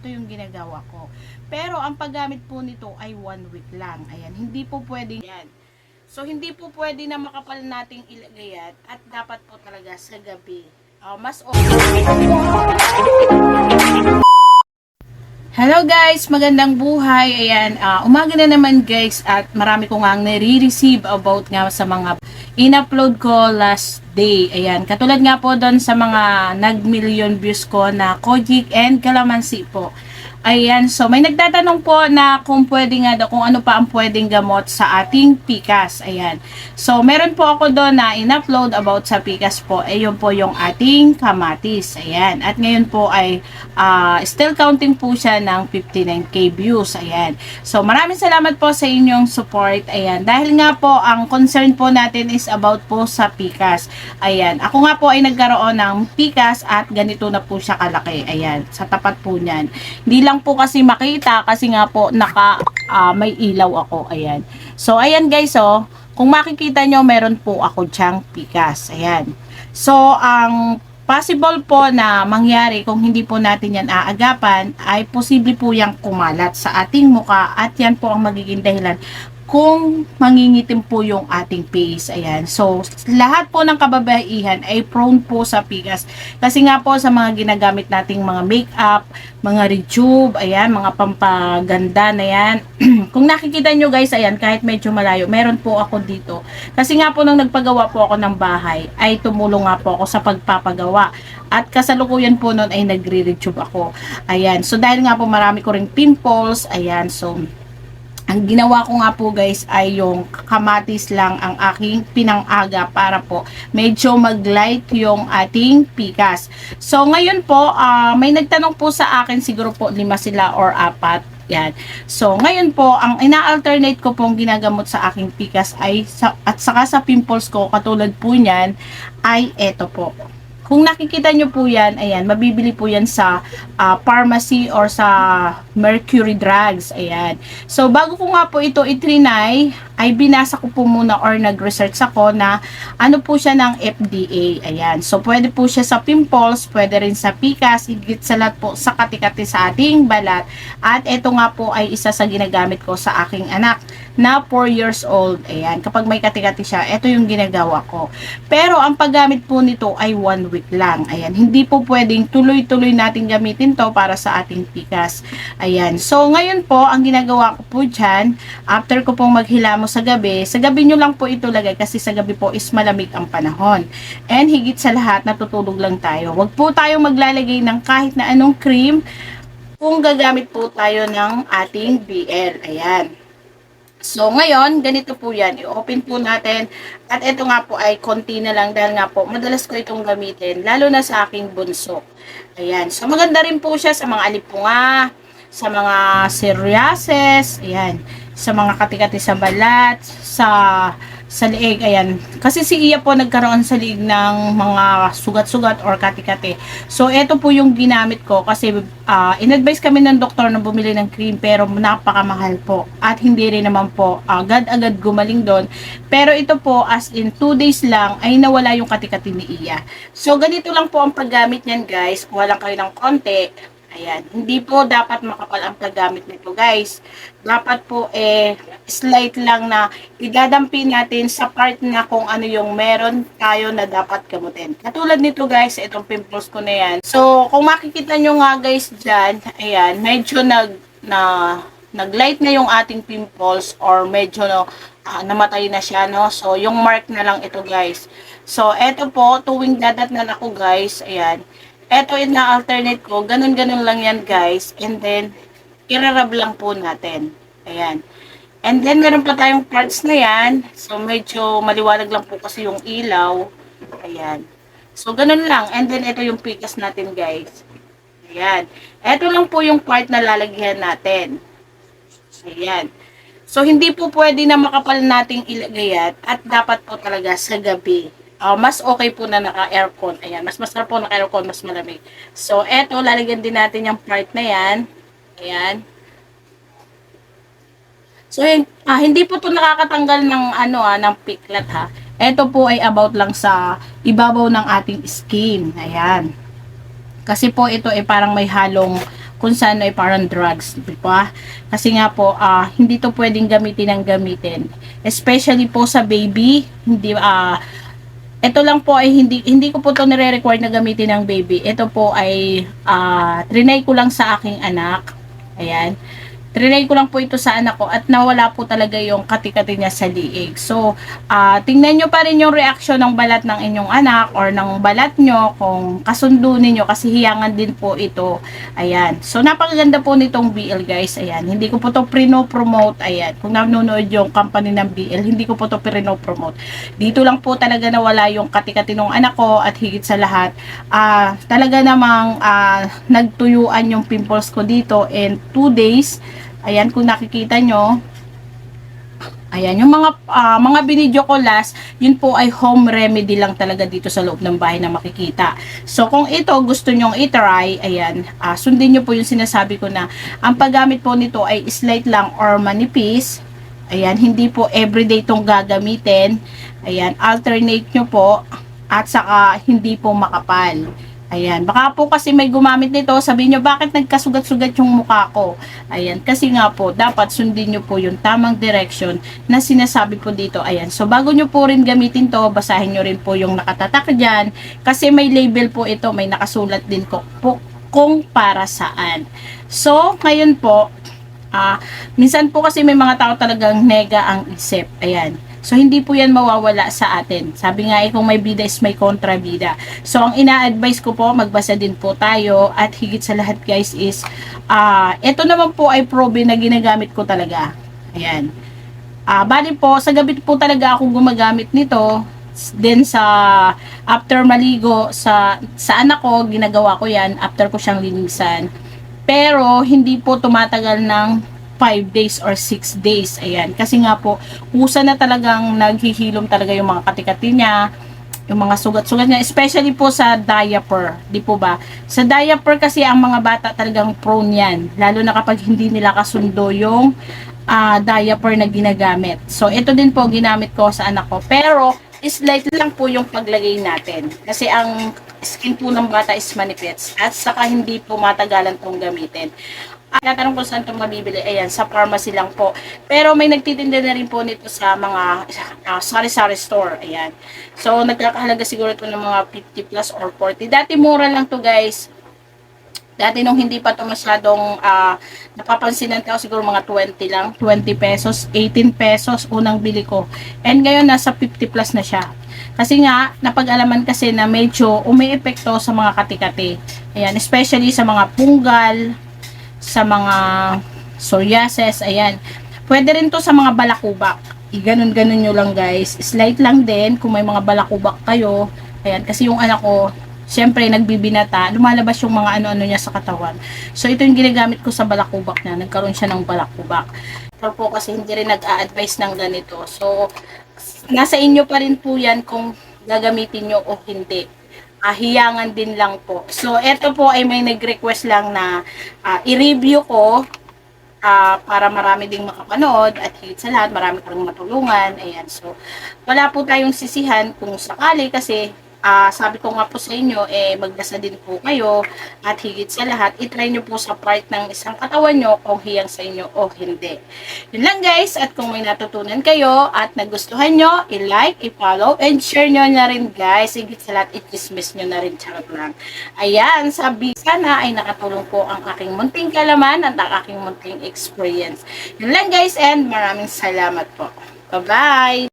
ito yung ginagawa ko. Pero ang paggamit po nito ay one week lang. Ayan, hindi po pwedeng yan. So, hindi po pwede na makapal nating ilagay at dapat po talaga sa gabi. Ah, mas okay. Hello guys, magandang buhay. Ayan, ah, umaga na naman guys at marami ko nga nare-receive about nga sa mga in-upload ko last day. Ayan, katulad nga po doon sa mga nag-million views ko na Kojic and Calamansi po. Ayan, so may nagtatanong po na kung pwede nga daw, kung ano pa ang pwedeng gamot sa ating PICAS. Ayan. So, meron po ako doon na in-upload about sa PICAS po. Eh, yun po yung ating kamatis. Ayan. At ngayon po ay ah, still counting po siya ng 59k views. Ayan. So, maraming salamat po sa inyong support. Ayan. Dahil nga po, ang concern po natin is about po sa PICAS. Ayan. Ako nga po ay nagkaroon ng PICAS at ganito na po siya kalaki. Ayan. Sa tapat po niyan. Hindi lang po kasi makita kasi nga po naka ah, may ilaw ako. Ayan. So, ayan guys, oh. Kung makikita nyo, meron po ako dyang pikas. Ayan. So, ang possible po na mangyari kung hindi po natin yan aagapan ay posible po yung kumalat sa ating muka at yan po ang magiging dahilan kung mangingitim po yung ating face. Ayan. So, lahat po ng kababaihan ay prone po sa pigas. Kasi nga po sa mga ginagamit nating mga makeup, mga retube, ayan, mga pampaganda na yan. kung nakikita nyo guys, ayan, kahit medyo malayo, meron po ako dito. Kasi nga po nung nagpagawa po ako ng bahay, ay tumulong nga po ako sa pagpapagawa. At kasalukuyan po nun ay nagre-retube ako. Ayan. So, dahil nga po marami ko ring pimples, ayan, so, ang ginawa ko nga po guys ay yung kamatis lang ang aking pinangaga para po medyo mag-light yung ating pikas. So ngayon po, ah, may nagtanong po sa akin siguro po lima sila or apat. Yan. So, ngayon po, ang ina-alternate ko pong ginagamot sa aking pikas ay sa, at saka sa pimples ko, katulad po niyan, ay eto po. Kung nakikita nyo po yan, ayan, mabibili po yan sa ah, pharmacy or sa Mercury Drugs. Ayan. So, bago ko nga po ito itrinay, ay binasa ko po muna or nag-research ako na ano po siya ng FDA. Ayan. So, pwede po siya sa pimples, pwede rin sa pikas, higit sa lahat po sa katikati sa ating balat. At ito nga po ay isa sa ginagamit ko sa aking anak na 4 years old. Ayan. Kapag may katikati siya, ito yung ginagawa ko. Pero, ang paggamit po nito ay 1 week lang. Ayan. Hindi po pwedeng tuloy-tuloy natin gamitin to para sa ating pikas. Ayan. So, ngayon po, ang ginagawa ko po dyan, after ko pong maghilamos sa gabi, sa gabi nyo lang po ito lagay kasi sa gabi po is malamig ang panahon. And higit sa lahat, natutulog lang tayo. Huwag po tayo maglalagay ng kahit na anong cream kung gagamit po tayo ng ating BL. Ayan. So, ngayon, ganito po yan. I-open po natin. At ito nga po ay konti na lang dahil nga po, madalas ko itong gamitin. Lalo na sa aking bunso. Ayan. So, maganda rin po siya sa mga alipunga, sa mga psoriasis, ayan, sa mga katikati sa balat, sa sa liig, ayan. Kasi si Iya po nagkaroon sa liig ng mga sugat-sugat or kati-kati. So, ito po yung ginamit ko kasi ah, in-advise kami ng doktor na bumili ng cream pero napakamahal po. At hindi rin naman po agad-agad gumaling doon. Pero ito po, as in 2 days lang, ay nawala yung kati-kati ni Iya. So, ganito lang po ang paggamit niyan guys. Kuha lang kayo ng konti. Ayan. Hindi po dapat makapal ang paggamit nito, guys. Dapat po, eh, slight lang na idadampi natin sa part na kung ano yung meron tayo na dapat gamutin. Katulad nito, guys, itong pimples ko na yan. So, kung makikita nyo nga, guys, dyan, ayan, medyo nag, na, nag-light na yung ating pimples or medyo, no, ah, namatay na siya, no? So, yung mark na lang ito, guys. So, eto po, tuwing dadat na ako, guys, ayan, eto yung na-alternate ko, ganun-ganun lang yan guys. And then, irarab lang po natin. Ayan. And then, meron pa tayong parts na yan. So, medyo maliwanag lang po kasi yung ilaw. Ayan. So, ganun lang. And then, ito yung pikas natin guys. Ayan. Ito lang po yung part na lalagyan natin. Ayan. So, hindi po pwede na makapal nating ilagay. At dapat po talaga sa gabi. Ah, mas okay po na naka-aircon. Ayan, mas masarap po naka-aircon, mas malamig. So, eto, lalagyan din natin yung part na yan. Ayan. So, hin- ah, hindi po to nakakatanggal ng ano ah, ng piklat ha. Ito po ay about lang sa ibabaw ng ating skin. Ayan. Kasi po ito ay parang may halong kung saan ay parang drugs, di ba? Kasi nga po, ah, hindi to pwedeng gamitin ng gamitin. Especially po sa baby, hindi, ah, ito lang po ay hindi hindi ko po to nire-require na gamitin ng baby. Ito po ay ah trinay ko lang sa aking anak. Ayan. Trinay ko lang po ito sa anak ko at nawala po talaga yung katikati niya sa liig. So, ah tingnan nyo pa rin yung reaksyon ng balat ng inyong anak or ng balat nyo kung kasundo ninyo kasi hiyangan din po ito. Ayan. So, napakaganda po nitong BL guys. Ayan. Hindi ko po to prino-promote. Ayan. Kung nanonood yung company ng BL, hindi ko po to prino-promote. Dito lang po talaga nawala yung katikati ng anak ko at higit sa lahat, ah talaga namang ah, nagtuyuan yung pimples ko dito in 2 days. Ayan, kung nakikita nyo, Ayan, yung mga ah, mga binidyo ko last, yun po ay home remedy lang talaga dito sa loob ng bahay na makikita. So, kung ito gusto nyong i-try, ayan, ah, sundin nyo po yung sinasabi ko na ang paggamit po nito ay slight lang or manipis. Ayan, hindi po everyday itong gagamitin. Ayan, alternate nyo po at saka hindi po makapal. Ayan, baka po kasi may gumamit nito, sabihin nyo, bakit nagkasugat-sugat yung mukha ko? Ayan, kasi nga po, dapat sundin nyo po yung tamang direction na sinasabi po dito. Ayan, so bago nyo po rin gamitin to, basahin nyo rin po yung nakatatak dyan, kasi may label po ito, may nakasulat din ko po kung para saan. So, ngayon po, ah, minsan po kasi may mga tao talagang nega ang isip. Ayan. So, hindi po yan mawawala sa atin. Sabi nga eh, kung may bida is may kontrabida. So, ang ina-advise ko po, magbasa din po tayo. At higit sa lahat guys is, ah, ito naman po ay probe na ginagamit ko talaga. Ayan. Ah, bali po, sa gabi po talaga ako gumagamit nito. Then sa after maligo sa sa anak ko, ginagawa ko 'yan after ko siyang linisan. Pero hindi po tumatagal ng 5 days or 6 days. Ayan. Kasi nga po, kusa na talagang naghihilom talaga yung mga katikati niya, yung mga sugat-sugat niya, especially po sa diaper, di po ba? Sa diaper kasi ang mga bata talagang prone yan, lalo na kapag hindi nila kasundo yung ah, diaper na ginagamit. So, ito din po ginamit ko sa anak ko. Pero, slight lang po yung paglagay natin. Kasi ang skin po ng bata is manipis at saka hindi po matagalan tong gamitin. Ang tatanong ko saan ito mabibili, ayan, sa pharmacy lang po. Pero may nagtitinda na rin po nito sa mga ah, sari-sari store, ayan. So, nagkakahalaga siguro ito ng mga 50 plus or 40. Dati mura lang to guys. Dati nung hindi pa to masyadong ah, napapansinan ko siguro mga 20 lang, 20 pesos, 18 pesos unang bili ko. And ngayon nasa 50 plus na siya. Kasi nga, napag-alaman kasi na medyo umi-epekto sa mga katikati. Ayan, especially sa mga punggal, sa mga psoriasis, ayan. Pwede rin to sa mga balakubak. I-ganon-ganon nyo lang guys. Slight lang din kung may mga balakubak kayo. Ayan, kasi yung anak ko, syempre nagbibinata, lumalabas yung mga ano-ano niya sa katawan. So ito yung ginagamit ko sa balakubak na, nagkaroon siya ng balakubak. Pero po kasi hindi rin nag-a-advise ng ganito. So, nasa inyo pa rin po yan kung gagamitin nyo o hindi. Hiyangan din lang po. So, eto po ay may nag-request lang na ah, i-review ko ah, para marami ding makapanood at higit sa lahat, marami kang matulungan. Ayan. So, wala po tayong sisihan kung sakali kasi ah, sabi ko nga po sa inyo, eh, magbasa din po kayo at higit sa lahat, itry nyo po sa part ng isang katawan nyo kung hiyang sa inyo o hindi. Yun lang guys, at kung may natutunan kayo at nagustuhan nyo, i-like, i-follow, and share nyo na rin guys. Higit sa lahat, i-dismiss nyo na rin, charot lang. Ayan, sabi, sana ay nakatulong po ang aking munting kalaman at ang aking munting experience. Yun lang guys, and maraming salamat po. Bye-bye!